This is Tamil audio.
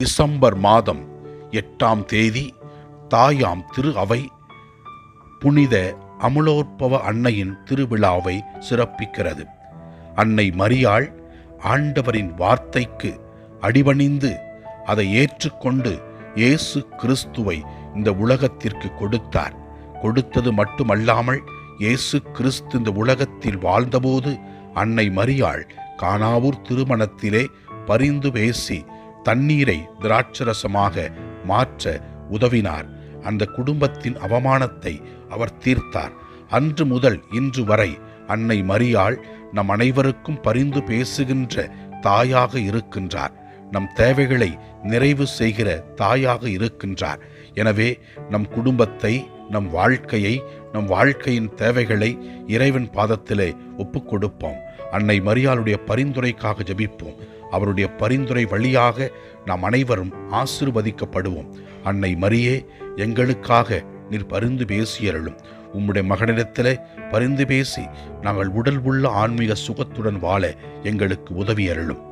டிசம்பர் மாதம் எட்டாம் தேதி தாயாம் திரு அவை புனித அமுலோற்பவ அன்னையின் திருவிழாவை சிறப்பிக்கிறது. அன்னை மரியாள் ஆண்டவரின் வார்த்தைக்கு அடிபணிந்து அதை ஏற்றுக்கொண்டு இயேசு கிறிஸ்துவை இந்த உலகத்திற்கு கொடுத்தார். கொடுத்தது மட்டுமல்லாமல் இயேசு கிறிஸ்து இந்த உலகத்தில் வாழ்ந்தபோது அன்னை மரியாள் காணாவூர் திருமணத்திலே பரிந்து பேசி தண்ணீரை திராட்சரசமாக மாற்ற உதவினார். அந்த குடும்பத்தின் அவமானத்தை அவர் தீர்த்தார். அன்று முதல் இன்று வரை அன்னை மரியாள் நம் அனைவருக்கும் பரிந்து பேசுகின்ற தாயாக இருக்கின்றார். நம் தேவைகளை நிறைவு செய்கிற தாயாக இருக்கின்றார். எனவே நம் குடும்பத்தை நம் வாழ்க்கையை நம் வாழ்க்கையின் தேவைகளை இறைவன் பாதத்திலே ஒப்புக் கொடுப்போம் அன்னை மரியாளுடைய பரிந்துரைக்காக ஜபிப்போம். அவருடைய பரிந்துரை வழியாக நாம் அனைவரும் ஆசிர்வதிக்கப்படுவோம். அன்னை மரியே எங்களுக்காக நீர் பரிந்து பேசியருளும். உம்முடைய மகனிடத்தில் பரிந்து பேசி நாங்கள் உடல் உள்ள ஆன்மீக சுகத்துடன் வாழ எங்களுக்கு உதவி அருளும்